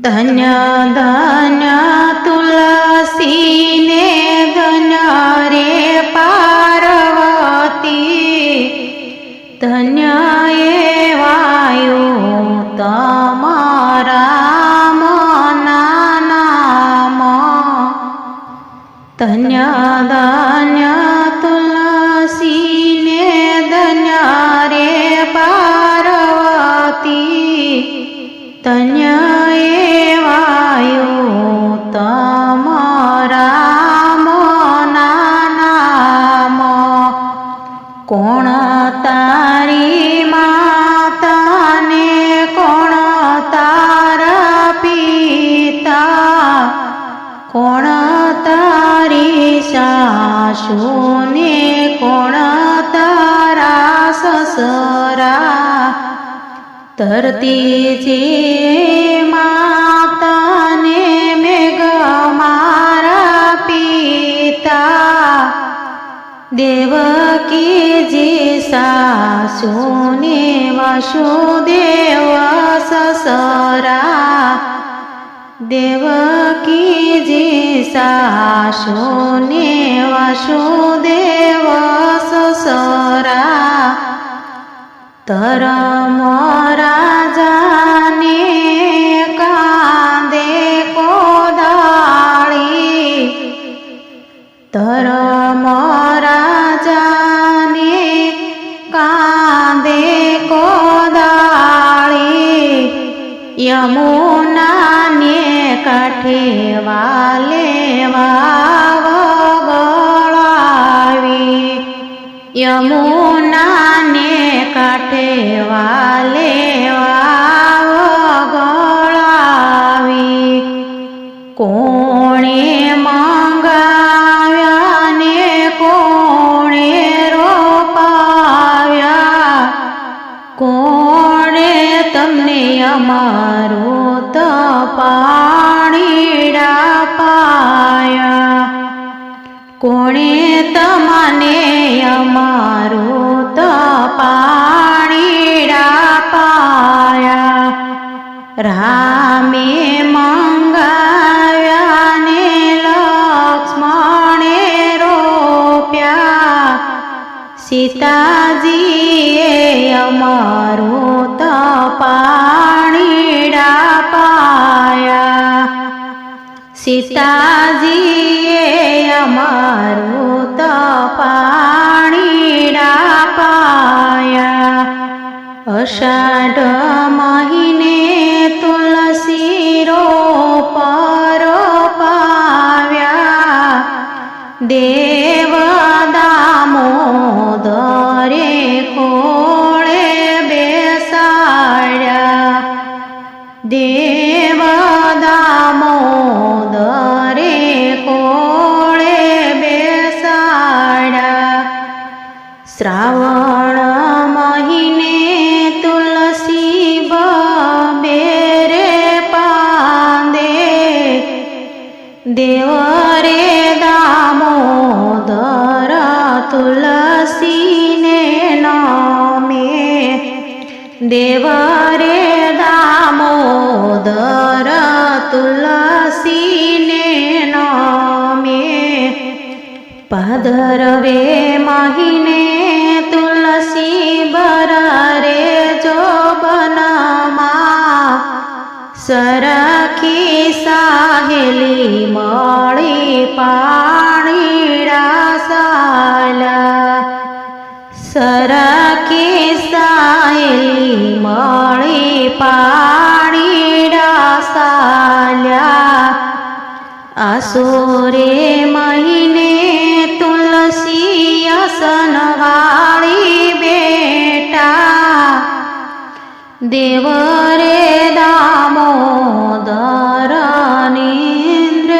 धन्य धन्य तुलसीने સાસુને કોણ તારા સસરા? ધરતી જે માતાને મેઘ મારા પિતા. દેવકીજી સાસુને વાસુદેવ સસરા. દેવકીજી સાસુને વાસુદેવ સસરા ધરમ રાજાને કાંદે કોદાળી ધરમ રાજાને કાંદે કોદાળી યમુનાને કાઠે વાલે વાવ ગળાવી યમુનાને કાંઠે વાલે તમને અમારો તો પાણીડા પાયા કોણે તમને અમારું તો પાણીડા પાયા રામે મંગાવ્યા ને લક્ષ્મણે રોપ્યા. સીતાજીએ અમારું પાણીડા પાયા. સીતાજીએ અમારું તો પાણીડા પાયા. અષાઢ મહિને તુલસી રોપર પાવ્યા. દેવ mostraba ભાદરવે મહિને તુલસી બરારે જો બનામાં. સરખી સાહેલી મળી પાણી રાસાલા સરખી સાહેલી મળી પાણી સાલ્યા આસુરે મહિને देवा रे दामोदर निंद्र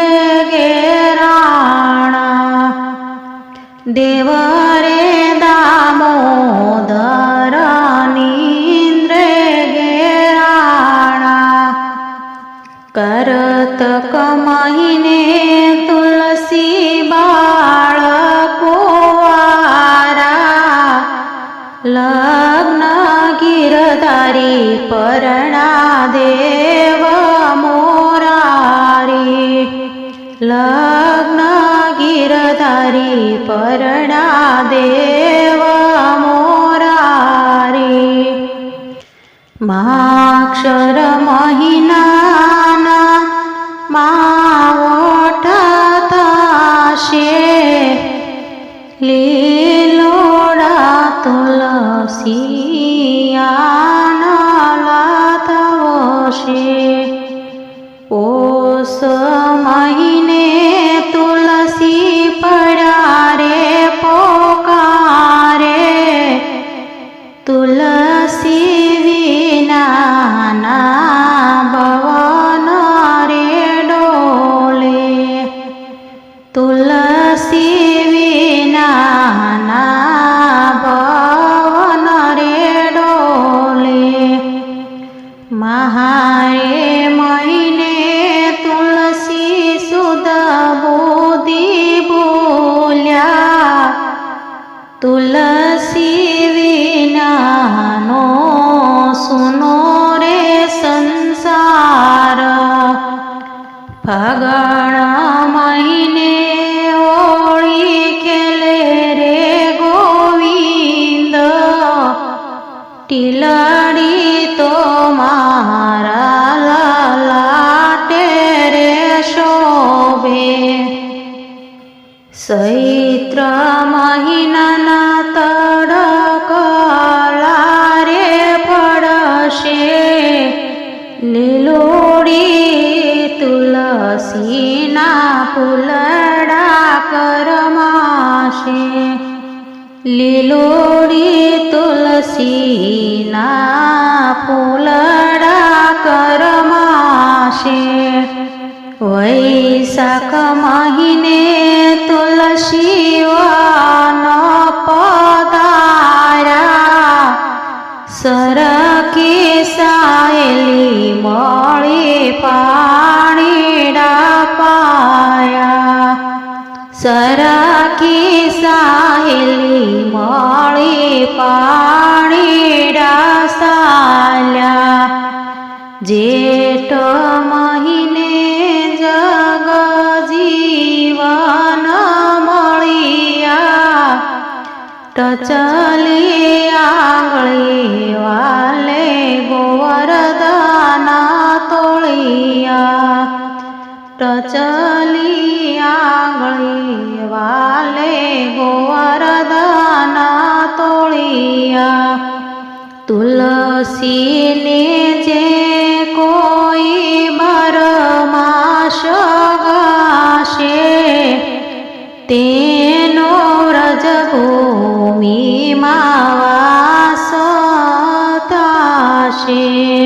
गेराणा देवा ચારી પરણા દેવ મોરારી માક્ષર મહિનાના માવઠ થશે લીલોડા તુલસિયાના થશે પોષ મહિને તુલસી તુલસી કરમાશે લીલોડી તુલસીના ફૂલડા કરમાશે. વૈશાખ મહિને તુલસીવાન પદારા સરકી સાયલી મળી પાણીડા મળી ડાસાલા જેઠ મહિને જગ જીવન મળિયા ચલી આંગળી વાલે ગોવરદાના તોળિયા ટચલી આંગળી વાલે ગોવરદાના તુલસીને જે કોઈ બરમાશ ગાશે તેનો રજભૂમિમાં વાસ થશે.